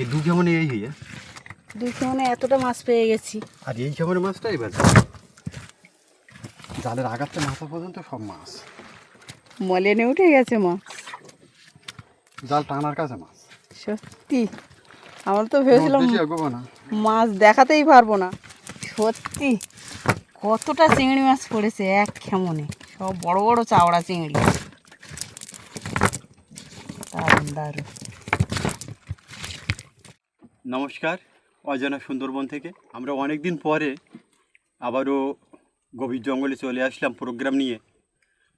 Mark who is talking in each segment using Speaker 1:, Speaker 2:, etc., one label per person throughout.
Speaker 1: এই দু কেমন এই হইয়া?
Speaker 2: দুই কেমন এতটা মাছ পেয়ে গেছি।
Speaker 1: আর এই কেমন মাছটা এবার জালের আগাতে মাথা পর্যন্ত সব মাছ।
Speaker 2: মলেনে উঠে গেছে মাছ।
Speaker 1: জাল টানার কাছে মাছ।
Speaker 2: সত্যি। আমরা তো ভেবেছিলাম মাছ দেখাতেই পারব না। সত্যি। কতটা চিংড়ি মাছ পড়েছে এক কেমনে সব বড় বড় চাওড়া চিংড়ি। দারুণ দারুণ।
Speaker 1: নমস্কার, অজানা সুন্দরবন থেকে। আমরা অনেক দিন পরে আবারও গভীর জঙ্গলে চলে আসলাম প্রোগ্রাম নিয়ে।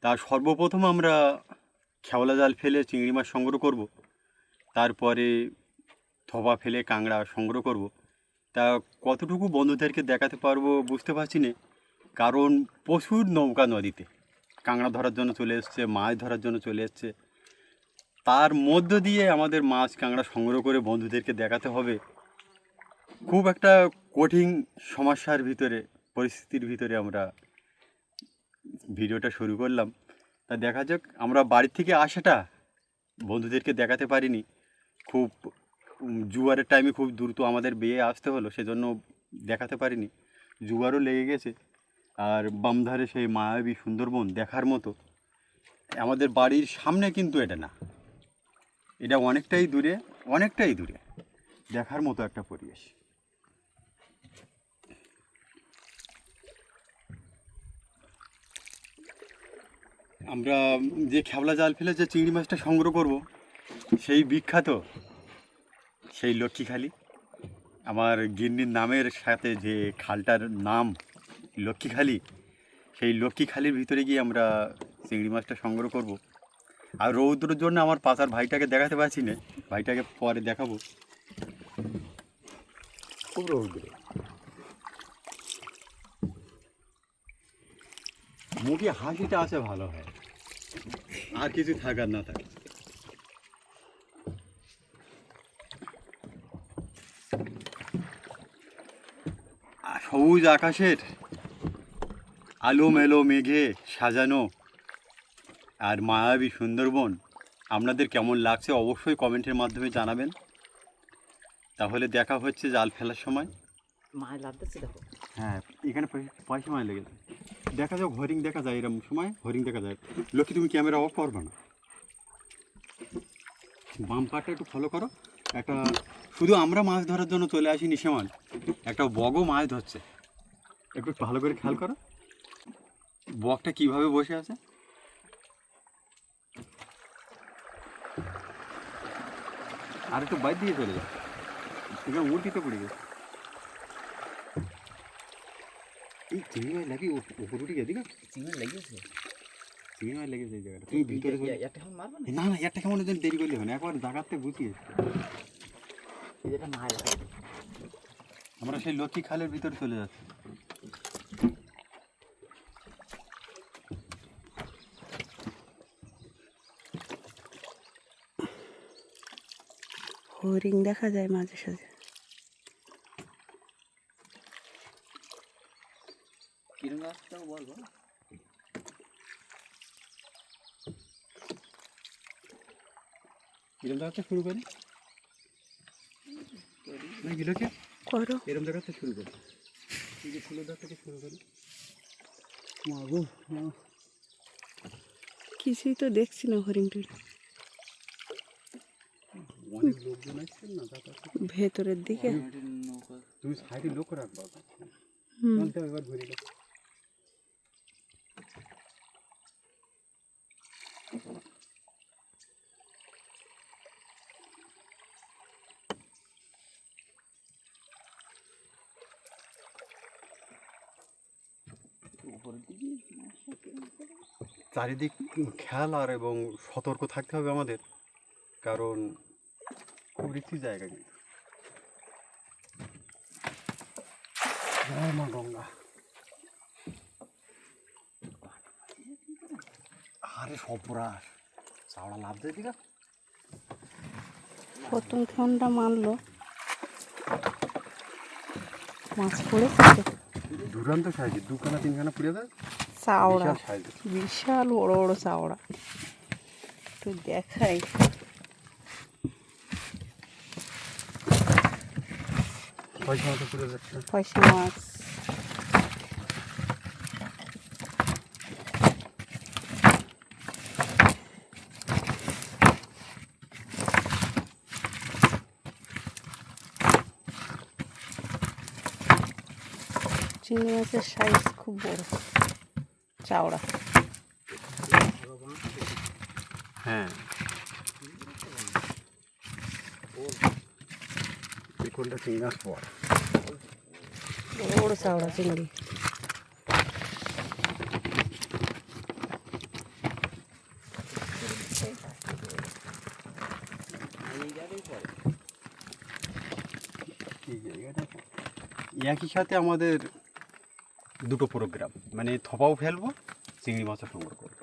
Speaker 1: তা সর্বপ্রথম আমরা খেওলা জাল ফেলে চিংড়ি মাছ সংগ্রহ করব, তারপরে থবা ফেলে কাঁকড়া সংগ্রহ করব। তা কতটুকু বন্ধুদেরকে দেখাতে পারব বুঝতে পারছি না, কারণ প্রচুর নৌকা নদীতে। কাঁকড়া ধরার জন্য চলে এসছে, মাছ ধরার জন্য চলে এসছে। তার মধ্য দিয়ে আমাদের মাছ কাঁকড়া সংগ্রহ করে বন্ধুদেরকে দেখাতে হবে। খুব একটা কঠিন সমস্যার ভিতরে, পরিস্থিতির ভিতরে আমরা ভিডিওটা শুরু করলাম। তা দেখা যাক, আমরা বাড়ি থেকে আসাটা বন্ধুদেরকে দেখাতে পারিনি। খুব জুয়ারের টাইমে খুব দ্রুত আমাদের বিয়ে আসতে হলো, সেজন্য দেখাতে পারিনি। জুয়ারও লেগে গেছে। আর বামধারে সেই মায়াবী সুন্দরবন দেখার মতো। আমাদের বাড়ির সামনে কিন্তু এটা না। এটা অনেকটাই দূরে অনেকটাই দূরে। দেখার মতো একটা পরিবেশ। আমরা যে খেবলা জাল ফেলে যে চিংড়ি মাছটা সংগ্রহ করব, সেই বিখ্যাত, সেই লক্ষ্মীখালি আমার গিন্নির নামের সাথে যে খালটার নাম লক্ষ্মীখালি সেই লক্ষ্মীখালির ভিতরে গিয়ে আমরা চিংড়ি মাছটা সংগ্রহ করব। আর রৌদ্রের জন্য আমার পাশার ভাইটাকে দেখাতে পারছি না। ভাইটাকে পরে দেখাবো। খুব রৌদ্র। মুখে হাসিটা আছে ভালো হয়। আর কিছু থাকার না থাকে। সবুজ আকাশের আলো মেলো মেঘে সাজানো আর মায়াবী সুন্দরবন আপনাদের কেমন লাগছে অবশ্যই কমেন্টের মাধ্যমে জানাবেন। তাহলে দেখা হচ্ছে জাল ফেলার সময়।
Speaker 2: মাছ লাগতেছে দেখো।
Speaker 1: হ্যাঁ এখানে পয়সা মায় লেগে যায়। দেখা যাক হরিং দেখা যায় এরকম সময় হরিং দেখা যায়। লক্ষ্মী তুমি ক্যামেরা অফ করবে না। বাম পাটটা একটু ফলো করো। একটা শুধু আমরা মাছ ধরার জন্য চলে আসি নিশেমান একটা বগও মাছ ধরছে। একটু ভালো করে খেয়াল করো। বকটা কীভাবে বসে আছে? আর একটু বাইর দিয়ে চলে এখানে উল্টিতে পড়ে গেছে। এই চিংড়ি মাছ লাগি উপর উঠে গেছি
Speaker 3: চিংড়ি লেগেছে।
Speaker 1: চিংড়ি মাছ লেগেছে এই জায়গাটা তুমি ভিতরে
Speaker 3: না
Speaker 1: না একটা কেমন দেরি করলে হবে না। একবার জাগাতে বুঝিয়ে আমরা সেই লক্ষ্মী খালের ভিতরে চলে যাচ্ছি।
Speaker 2: হরিং দেখা যায় মাঝে সাঝে।
Speaker 3: বলব
Speaker 1: এরম জায়গাতে শুরু করি। না গিলোকে
Speaker 2: করো।
Speaker 1: এরম জায়গাতে শুরু করি। এই যে ফুলের থেকে শুরু করি। মাগো মা।
Speaker 2: কিছুই তো দেখছি না হরিং টরিং
Speaker 1: অনেক লোকজন আসছেন না যাতায়াত করতে।
Speaker 2: ভেতরের দিকে।
Speaker 1: তুমি সাইডে লোক রাখবা এবার ঘুরে চারিদিক খেয়াল আর এবং সতর্ক থাকতে হবে আমাদের। কারণ খুব রিক্সি জায়গা কিন্তু। জয় মা গঙ্গা। আরে সপরাস চাওড়া লাভ দেয় দিকা
Speaker 2: প্রথম মারলো। মাছ পড়েছে।
Speaker 1: দুরান্ত সাইজে দুখানা তিনখানা পুড়ে দেয়।
Speaker 2: চাওড়া
Speaker 1: বিশাল
Speaker 2: বিশাল বড় বড় চাওড়া। তো দেখাই।
Speaker 1: পয়সা
Speaker 2: মাছ চিংড়ি মাছের সাইজ খুব বড়। চাওড়া।
Speaker 1: পর
Speaker 2: বড় চাওড়া চিংড়ি
Speaker 1: একই সাথে আমাদের দুটো প্রোগ্রাম মানে থপাও ফেলব চিংড়ি মাছও সংগ্রহ করব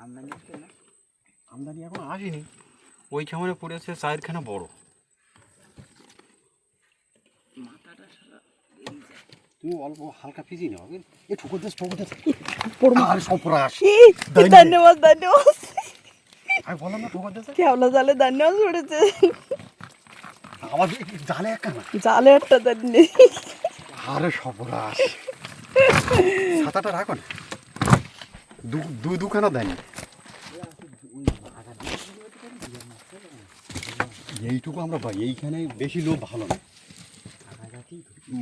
Speaker 3: আমদানি আসছে না
Speaker 1: আমদানি এখন আসেনি। ওই কেমনে পড়েছে চারখানা বড়।
Speaker 3: মাথাটা সারা
Speaker 1: তুমি অল্প হালকা ফিজি নাও এ ঠুকর দেশ ঠুকর দেশ।
Speaker 2: বড়
Speaker 1: আর সপরাস
Speaker 2: ধন্যবাদ ধন্যবাদ।
Speaker 1: আমি বললাম না ঠুকর দেশ?
Speaker 2: কেবলা জালে ধন্যবাদ
Speaker 1: আবার জালে একখানা
Speaker 2: জালে একটা দান্নি
Speaker 1: আরে সপরাস ছাতাটা রাখো না। দু দুই দুখানা দেয়নি এইটুকু আমরা পাই এইখানে বেশি লোক ভালো না।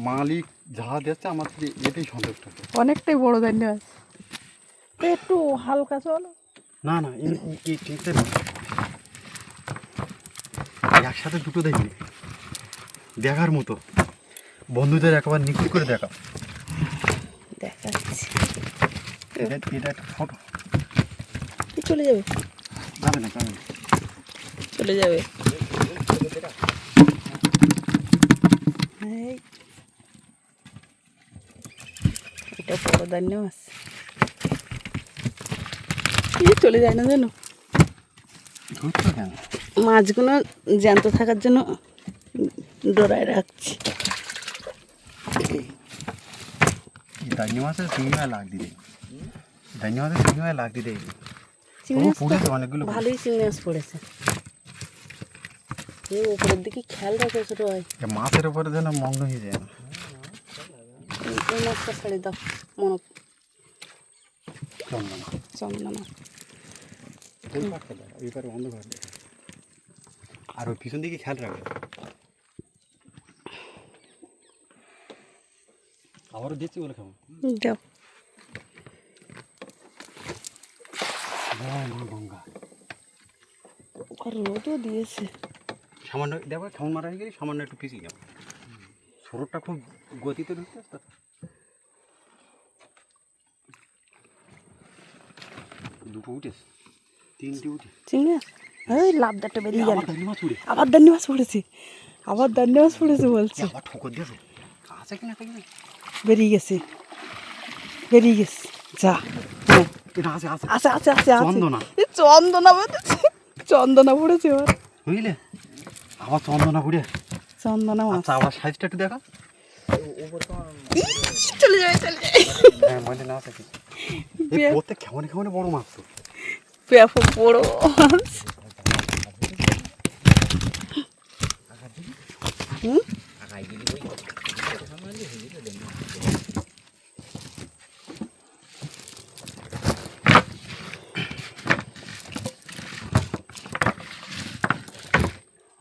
Speaker 1: মালিক যা দিচ্ছে আমার এটাই সন্তুষ্ট।
Speaker 2: অনেকটাই বড় ধন্যবাদ একটু হালকা চলো।
Speaker 1: না না একসাথে দুটো দেখি দেখার মতো। বন্ধুদের একবার নিশ্চিত করে দেখা
Speaker 2: দেখাচ্ছি।
Speaker 1: এটা একটা ফটো
Speaker 2: চলে যাবে?
Speaker 1: যাবে না যাবে না।
Speaker 2: চলে যাবে। এটা বড় দান্য এই চলে যায় না জানো? মাছগুলো জ্যান্ত থাকার জন্য ডোরায় রাখছি।
Speaker 1: দাইনি মাছের মাছ লাগ দিলে দাইনি মাছের মাছ লাগ দিলে অনেকগুলো
Speaker 2: ভালোই চিংড়ি মাছ পড়েছে। এই ওপরের দিকে খেয়াল রাখো ছোট ভাই।
Speaker 1: মাছের উপরে যেন মগ্ন হয়ে যায়। না
Speaker 2: এই- এই মাছটা ছেড়ে দাও মনে
Speaker 1: চন্দনা।
Speaker 2: চন্দনা।
Speaker 1: অন্ধকার আর ওই পিছন দিকে খেয়াল রাখবে। আবারও দিচ্ছি বলে কেমন
Speaker 2: দাও।
Speaker 1: গঙ্গা।
Speaker 2: আর রোদও দিয়েছে।
Speaker 1: সামান্য দেখো কেমন মারা হয়ে গেলে সামান্য একটু পিছিয়ে যাব। সরোরটা খুব গতিতে ঢুকতে তো। দুটো উঠেছে তিনটে উঠে
Speaker 2: চিংড়ি ওই লাভদারটা বেরিয়ে গেল।
Speaker 1: আবার
Speaker 2: দান্নি মাছ পড়েছে। আবার দান্নি মাছ পড়েছে বলছে।
Speaker 1: আবার ঠোকর দিয়েছ আছে কিনা
Speaker 2: বেরিয়ে গেছে। বেরিয়ে গেছে। যা। হ্যাঁ।
Speaker 1: আছে আছে।
Speaker 2: আছে আছে
Speaker 1: চন্দনা।
Speaker 2: চন্দনা বেরিয়েছে চন্দনা পড়েছে এবার।
Speaker 1: বুঝলে? আবার চন্দনা ঘুরে
Speaker 2: চন্দনা
Speaker 1: আচ্ছা আবার সাইজটা একটু দেখা।
Speaker 2: চলে যাবে চলে যাবে।
Speaker 1: হ্যাঁ মনে না
Speaker 2: থাকে
Speaker 1: প্রত্যেক কেমন কেমন বড় মাছ তো।
Speaker 2: ব্যাপক বড় মাছ। হুম
Speaker 3: আগাই গেলি ওই সামনে হয়ে যেত দেখি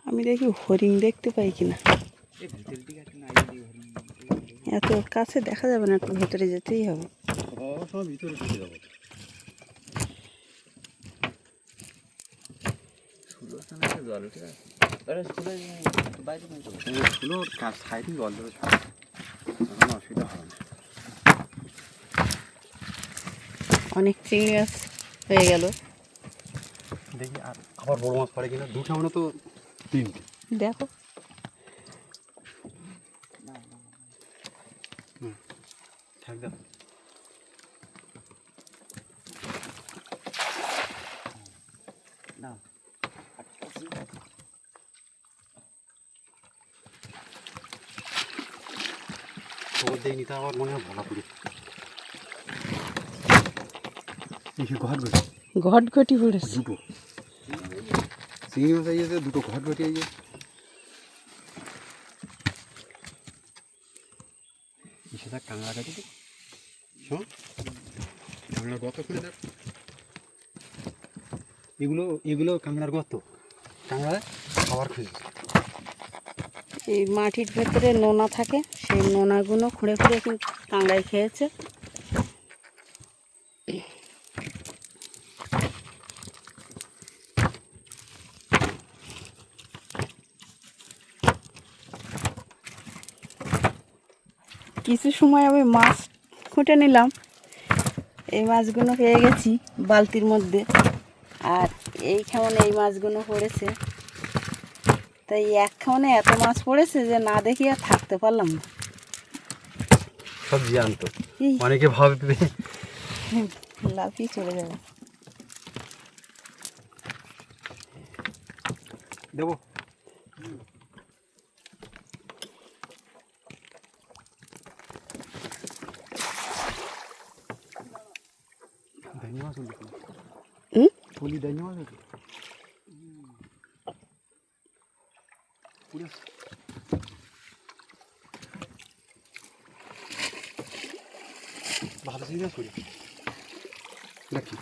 Speaker 2: আমি দেখি হরিণ দেখতে পাই কিনা। এত কাছে দেখা যাবে না, একটু ভেতরে যেতেই হবে। অনেক চিংড়ি মাছ হয়ে গেল।
Speaker 1: দেখি আর আবার বড় মাছ পড়ে কিনা। দুটো আমরা তো তিনটে।
Speaker 2: দেখো।
Speaker 1: থাক দাও।
Speaker 3: না
Speaker 1: খবর দেয়নি তা আবার মনে হয় ভালো করে গেছে
Speaker 2: ঘটঘটি পড়েছে।
Speaker 1: দুটো। চিংড়ি মাছ আইয়েছে দুটো ঘট ঘটি আইয়ে সেটা কাঁকড়া কাটি কাঁকড়ার দেখ। এগুলো এগুলো কাঁকড়ার গর্ত। কাঁকড়া খাবার খুঁজে।
Speaker 2: এই মাটির ভেতরে নোনা থাকে, সেই নোনাগুলো খুঁড়ে খুঁড়ে কিন্তু কাঁকড়ায় খেয়েছে। কিছু সময় আমি মাছ খুঁটে নিলাম। এই মাছগুলো পেয়ে গেছি বালতির মধ্যে। আর এই কেমন এই মাছগুলো পড়েছে। তাই এক খাওয়ানে এত মাছ পড়েছে যে না দেখি আর থাকতে পারলাম না।
Speaker 1: সব জ্যান্ত।
Speaker 2: এই।
Speaker 1: অনেকে ভাববে।
Speaker 2: লাফিয়ে চলে যাবে।
Speaker 1: দেবো ধন্যবাদ
Speaker 2: হুম?
Speaker 1: বলি ধন্যবাদ পুরো ভালো সিরিয়াস করি দেখি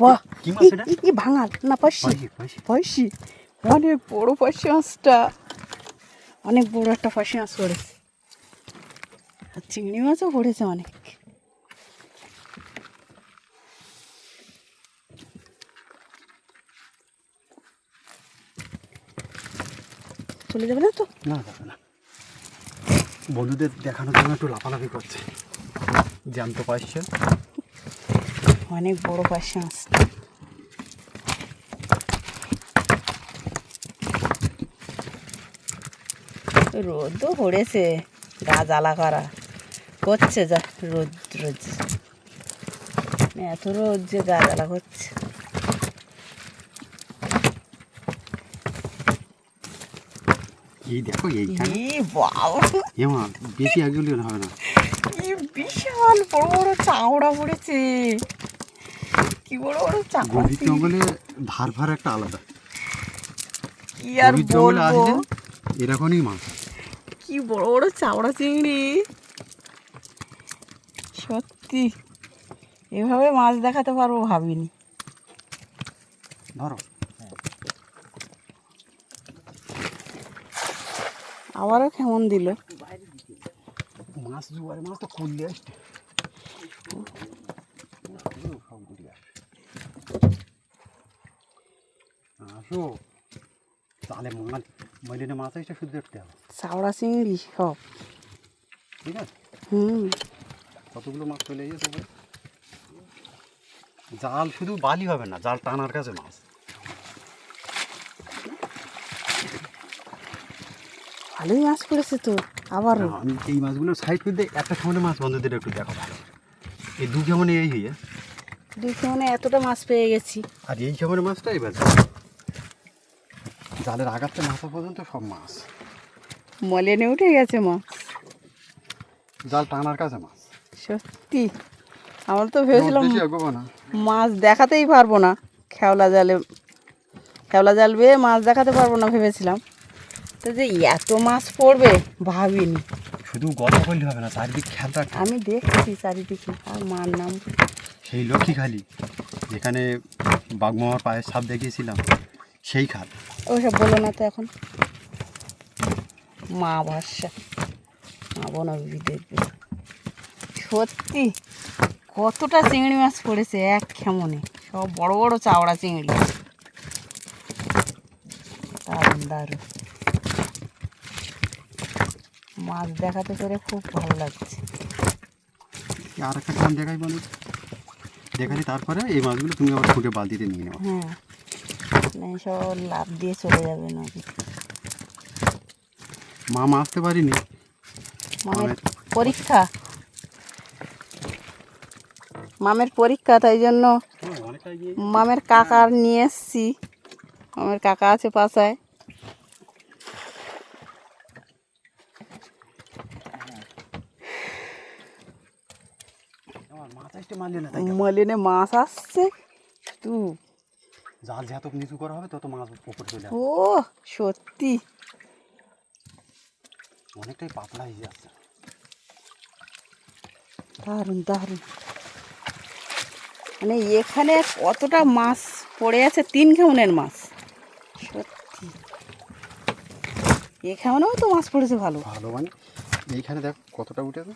Speaker 2: বাহ
Speaker 1: কি
Speaker 2: ভাঙাল না পাশি পাশি অনেক বড় পাশি মাছটা। অনেক বড় একটা পাশি মাছ পড়েছে আর চিংড়ি মাছও পড়েছে অনেক। চলে যাবে না তো?
Speaker 1: না যাবে না। বন্ধুদের দেখানোর জন্য একটু লাফালাফি করছে। জ্যান্ত পাইছে
Speaker 2: অনেক বড় পাশি মাছ রোদও পড়েছে গা জ্বালা করা। করছে যা রোদ রোদ। এত রোদ যে গা জ্বালা করছে।
Speaker 1: এই দেখো এইখানে। এমা বেশি আগে হলে হবে না।
Speaker 2: বিশাল বড় বড় চাওড়া পড়েছে। বড় বড় চাওড়া
Speaker 1: গভীর জঙ্গলে ধার ভার একটা আলাদা।
Speaker 2: কি আর বলব?
Speaker 1: এরকমই মাছ।
Speaker 2: কি বড় বড় চাওড়া চিংড়ি। সত্যি এভাবে মাছ দেখাতে পারব ভাবিনি।
Speaker 1: ধরো।
Speaker 2: আবারও কেমন দিল?
Speaker 1: মাছ জুয়ারে মাছ তো করলে আসছে আসো তাহলে মাছ মলিনে মাছ এসে শুদ্ধ দেখতে হবে
Speaker 2: চাওড়া চিংড়ি সব।
Speaker 1: ঠিক আছে?
Speaker 2: হুম।
Speaker 1: কতগুলো মাছ চলে তবে জাল শুধু বালি হবে না জাল টানার কাছে মাছ।
Speaker 2: ভালোই মাছ পড়েছে তো
Speaker 1: আবার আমি এই মাছগুলো সাইড করে দিয়ে একটা সামনে মাছ বন্ধ বন্ধুদের একটু দেখো ভালো। এই দু কেমন এই হয়ে
Speaker 2: দুই মানে এতটা মাছ পেয়ে গেছি।
Speaker 1: আর এই কেমন মাছটা এবার জালের আগাতে মাথা পর্যন্ত সব মাছ।
Speaker 2: মলেনে উঠে গেছে মাছ।
Speaker 1: জাল টানার কাছে মাছ।
Speaker 2: সত্যি। আমরা তো ভেবেছিলাম মাছ দেখাতেই পারব না। খেওলা জালে খেওলা জাল বেয়ে মাছ দেখাতে পারব না ভেবেছিলাম। তো যে এত মাছ পড়বে ভাবিনি।
Speaker 1: শুধু গল্প করলে হবে না চারিদিক খেয়াল হবে।
Speaker 2: আমি দেখছি চারিদিকে আর মার নাম।
Speaker 1: সেই লক্ষ্মী খালি যেখানে বাগমামার পায়ের সাপ দেখিয়েছিলাম সেই খাল।
Speaker 2: ওসব বলো না তো এখন। মা ভরসা মা বনবী দেখবে। সত্যি কতটা চিংড়ি মাছ পড়েছে এক খেমনে। সব বড় বড় চাওড়া চিংড়ি। দারুণ দারুণ। মাছ দেখাতে করে খুব ভালো লাগছে।
Speaker 1: আর একটা দেখাই বলে। দেখালি তারপরে এই মাছগুলো তুমি আবার ফুটে বালতিতে নিয়ে নেওয়া
Speaker 2: হ্যাঁ। না সব লাভ দিয়ে চলে যাবে নদী।
Speaker 1: মা মা আসতে পারিনি?
Speaker 2: মামের পরীক্ষা? মামের পরীক্ষা তাই জন্য মামের কাকার নিয়ে এসছি। মামের কাকা আছে পাশায় মলিনে মাছ আসছে। তু
Speaker 1: জাল যত নিচু করা হবে তত মাছ উপরে চলে আসবে।
Speaker 2: ও সত্যি।
Speaker 1: অনেকটাই পাতলা হয়ে যাচ্ছে।
Speaker 2: দারুণ দারুণ। মানে এখানে কতটা মাছ পড়ে আছে তিন খেমনের মাছ। সত্যি। এখানেও তো মাছ পড়েছে ভালো।
Speaker 1: ভালো মানে? এইখানে দেখ কতটা উঠেছে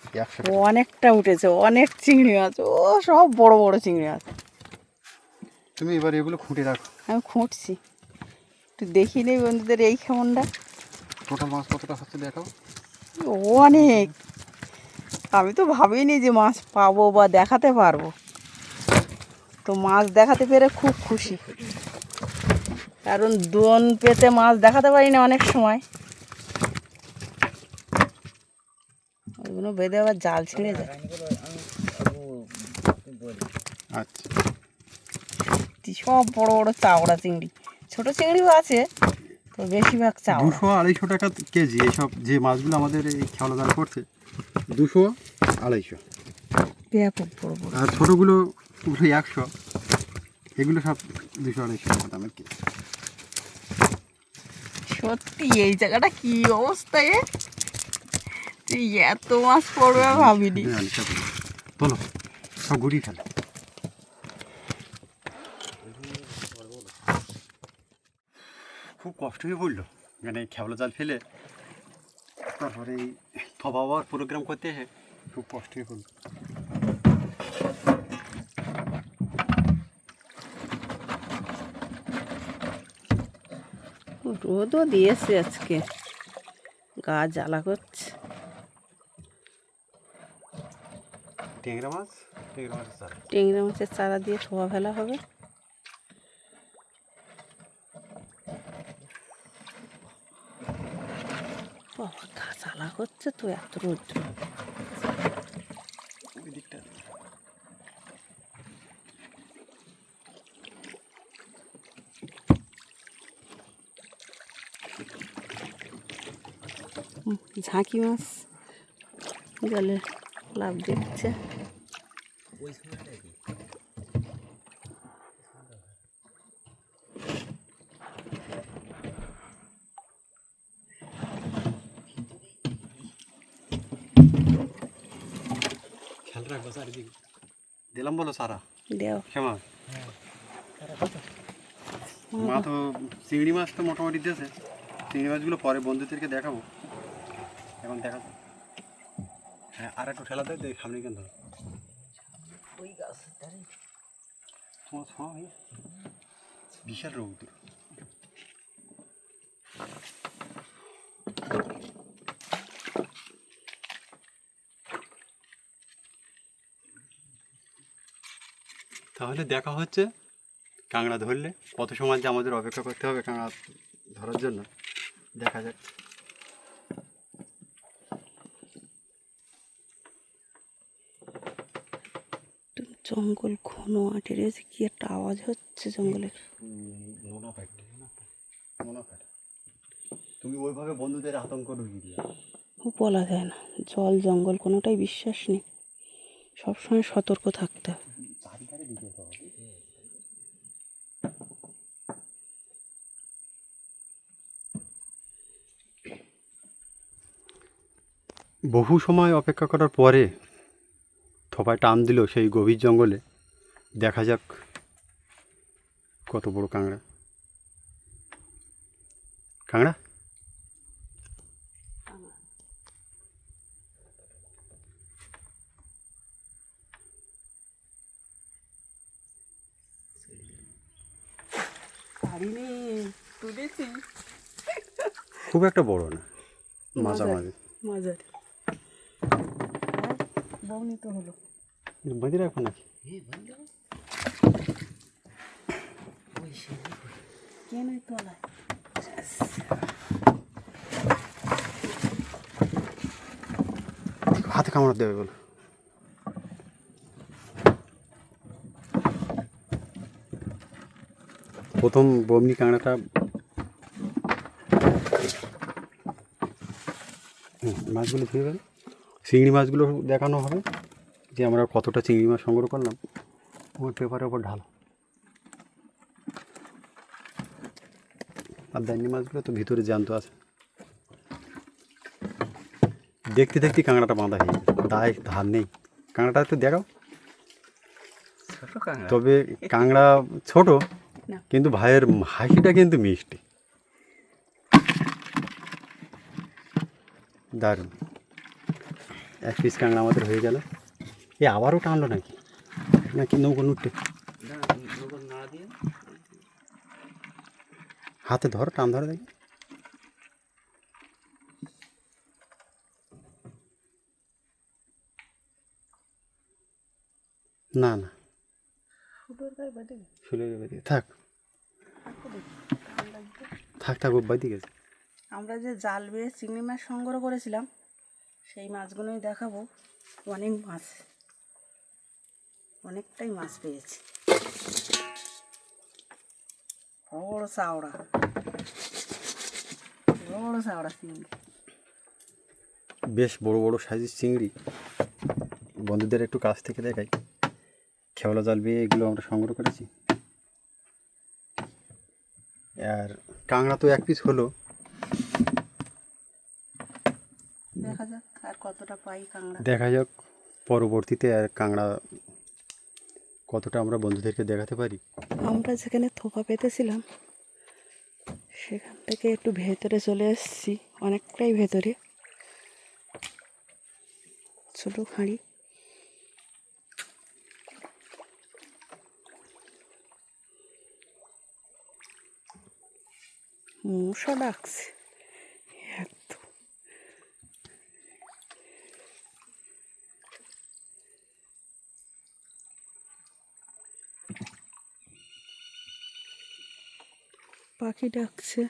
Speaker 2: অনেকটা উঠেছে অনেক চিংড়ি মাছ। ও সব বড় বড় চিংড়ি মাছ।
Speaker 1: তুমি এবার এগুলো খুঁটে রাখো।
Speaker 2: আমি খুঁটছি। একটু দেখি নেই বন্ধুদের এই খেমনটা
Speaker 1: টোটাল মাছ কতটা হচ্ছে দেখাও।
Speaker 2: অনেক। আমি তো ভাবিনি যে মাছ পাবো বা দেখাতে পারব। তো মাছ দেখাতে পেরে খুব খুশি। কারণ দোন পেতে মাছ দেখাতে পারি না অনেক সময়। ওইগুলো বেঁধে আবার জাল ছিঁড়ে যায়।
Speaker 1: আচ্ছা।
Speaker 2: সত্যি সব বড় বড় চাওড়া চিংড়ি। ছোট চিংড়িও আছে তো বেশিরভাগ চাওড়া।
Speaker 1: দুশো আড়াইশো টাকা কেজি এইসব যে মাছগুলো আমাদের এই জাল করছে দুশো আড়াইশো।
Speaker 2: ব্যাপক বড় বড়।
Speaker 1: আর ছোটোগুলো ওগুলো একশো এগুলো সব দুশো আড়াইশো টাকা দামের কেজি।
Speaker 2: সত্যি এই জায়গাটা কি অবস্থা এ তুই এত মাছ পড়বে ভাবিনি।
Speaker 1: তোলো সব গুড়িয়ে ফেলে। খুব কষ্ট হয়ে পড়ল। মানে খেবলা জাল ফেলে তারপরে এই হওয়ার প্রোগ্রাম করতে এসে খুব কষ্ট হয়ে পড়ল।
Speaker 2: রোদও দিয়েছে আজকে। গা জ্বালা করছে।
Speaker 1: ট্যাংরা মাছ?
Speaker 2: টেংরা মাছের চারা। দিয়ে থোয়া ফেলা হবে বাবা, গা জ্বালা করছে তো এত রোদ্র। ঝাঁকি মাছ। জলে লাভ দিচ্ছে
Speaker 1: খেয়াল রাখব চারিদিকে দিলাম বলো সারা।
Speaker 2: দেও।
Speaker 1: ক্ষমা মা তো চিংড়ি মাছ তো মোটামুটি দিয়েছে। চিংড়ি মাছগুলো পরে বন্ধুদেরকে দেখাবো। এখন দেখাবো হ্যাঁ আর একটু ঠেলা দেয় সামনে কেন ধরো। তোমার ছোঁয়া বিশাল রৌদ্র। তাহলে দেখা হচ্ছে। কাঁকড়া ধরলে কত সময় যে আমাদের অপেক্ষা করতে হবে কাঁকড়া ধরার জন্য। দেখা যাক।
Speaker 2: জঙ্গল ঘন আটে রয়েছে কি একটা আওয়াজ হচ্ছে জঙ্গলের?
Speaker 1: তুমি ওইভাবে বন্ধুদের আতঙ্ক ঢুকিয়ে দিও।
Speaker 2: ও বলা যায় না জল জঙ্গল কোনোটাই বিশ্বাস নেই। সবসময় সতর্ক থাকতে হবে।
Speaker 1: বহু সময় অপেক্ষা করার পরে থপায় টান দিল সেই গভীর জঙ্গলে। দেখা যাক কত বড় কাঁকড়া। কাঁকড়া? খুব একটা বড় না মাঝামাঝি।
Speaker 2: মাঝারি বউনি তো হলো।
Speaker 1: বাঁধে রাখব নাকি?
Speaker 2: কেন তলায়?
Speaker 1: হাতে কামড় দেবে বলো। প্রথম বমনি কাঁকড়াটা মাছগুলো ধুয়ে গেল চিংড়ি মাছগুলো দেখানো হবে যে আমরা কতটা চিংড়ি মাছ সংগ্রহ করলাম। ওর পেপারের ওপর ঢালো। আর দান্নি মাছগুলো তো ভিতরে জ্যান্ত আছে। দেখতে দেখতে কাঁকড়াটা বাঁধা হয়ে দায় ধার নেই। কাঁকড়াটা একটু দেখাও। তবে কাঁকড়া ছোট কিন্তু ভাইয়ের হাসিটা কিন্তু মিষ্টি। দারুণ। এক পিস কাঁকড়া আমাদের হয়ে গেল। এ আবারও টানলো নাকি? নাকি নৌকো নুটে? হাতে ধরো, টান ধরে দেখি। না না। থাক। থাক থাক বাদি গেছে।
Speaker 2: আমরা যে জাল বেয়ে চিংড়ি মাছ সংগ্রহ করেছিলাম সেই মাছগুলোই দেখাবো। অনেক মাছ। অনেকটাই মাছ পেয়েছি। বড় চাওড়া। বড় চাওড়া চিংড়ি।
Speaker 1: বেশ বড় বড় সাইজের চিংড়ি। বন্ধুদের একটু কাছ থেকে দেখাই। খেওলা জাল বেয়ে এগুলো আমরা সংগ্রহ করেছি। আর কাঁকড়া তো এক পিস হলো।
Speaker 2: দেখা যাক। আর কতটা পাই কাঁকড়া?
Speaker 1: দেখা যাক পরবর্তীতে আর কাঁকড়া কতটা আমরা বন্ধুদেরকে দেখাতে পারি।
Speaker 2: আমরা যেখানে থোপা পেতেছিলাম সেখান থেকে একটু ভেতরে চলে এসেছি অনেকটাই ভেতরে। ছোটো খাঁড়ি মশা ডাকছে। পাখি ডাকছে।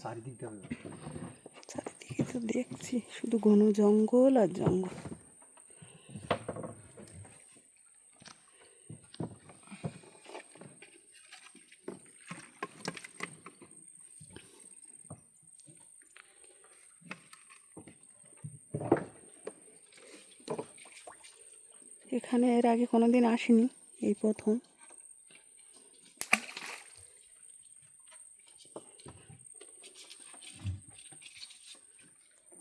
Speaker 2: চারিদিকে তো দেখছি শুধু ঘন জঙ্গল আর জঙ্গল। এখানে এর আগে কোনোদিন আসিনি। এই প্রথম।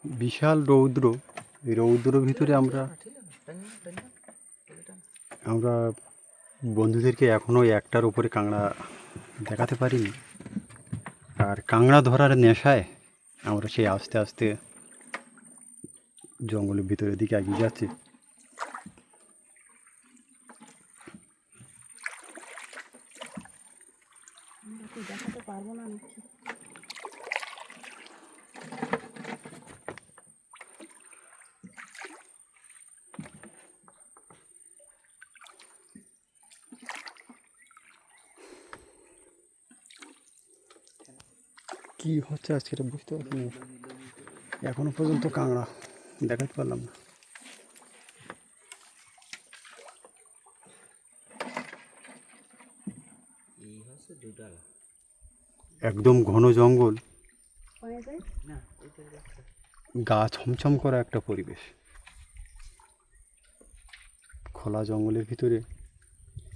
Speaker 1: বিশাল রৌদ্র। এই রৌদ্রের ভিতরে আমরা আমরা বন্ধুদেরকে এখনও একটার উপরে কাঁকড়া দেখাতে পারিনি। আর কাঁকড়া ধরার নেশায় আমরা সেই আস্তে আস্তে জঙ্গলের ভিতরের দিকে এগিয়ে যাচ্ছি।
Speaker 2: পারব না নাকি
Speaker 1: কি? হচ্ছে আজকে বুঝতে পারছি এখনও পর্যন্ত কাঁকড়া দেখাতে পারলাম না
Speaker 3: এই হচ্ছে দুডালা
Speaker 1: একদম ঘন জঙ্গল। গা ছমছম করা একটা পরিবেশ। খোলা জঙ্গলের ভিতরে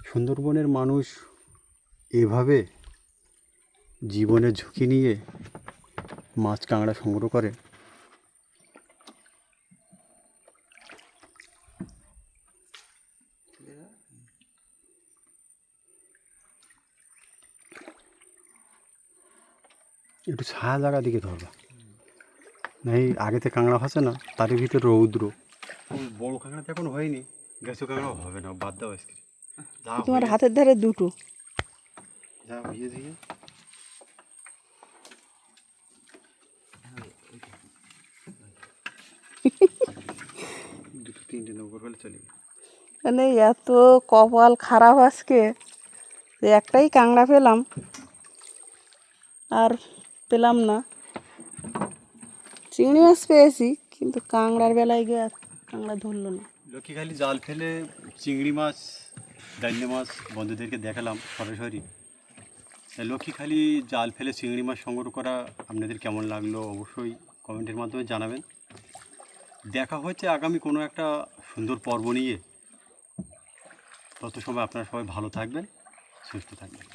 Speaker 1: সুন্দরবনের মানুষ এভাবে জীবনের ঝুঁকি নিয়ে মাছ কাঁকড়া সংগ্রহ করে। একটু ছায়া জায়গা দিকে ধরবা। না এই আগেতে কাঁকড়া হচ্ছে না তার ভিতরে রৌদ্র। বড় কাঁকড়া তো এখন হয়নি গেছো কাঁকড়া হবে না বাদ দাও আজকে
Speaker 2: তোমার হাতের ধারে দুটো।
Speaker 1: যা হয়ে দিয়ে দুটো তিনটে নৌকর হলে চলে
Speaker 2: মানে এত কপাল খারাপ আজকে যে একটাই কাঁকড়া পেলাম। আর পেলাম না। চিংড়ি মাছ পেয়েছি, কিন্তু কাঁকড়ার বেলায় গিয়ে আর কাঁকড়া ধরলো না।
Speaker 1: লক্ষ্মী খালি জাল ফেলে চিংড়ি মাছ দান্নে মাছ বন্ধুদেরকে দেখালাম সরাসরি। লক্ষ্মী খালি জাল ফেলে চিংড়ি মাছ সংগ্রহ করা আপনাদের কেমন লাগল অবশ্যই কমেন্টের মাধ্যমে জানাবেন। দেখা হচ্ছে আগামী কোনো একটা সুন্দর পর্ব নিয়ে। তত সময় আপনারা সবাই ভালো থাকবেন, সুস্থ থাকবেন।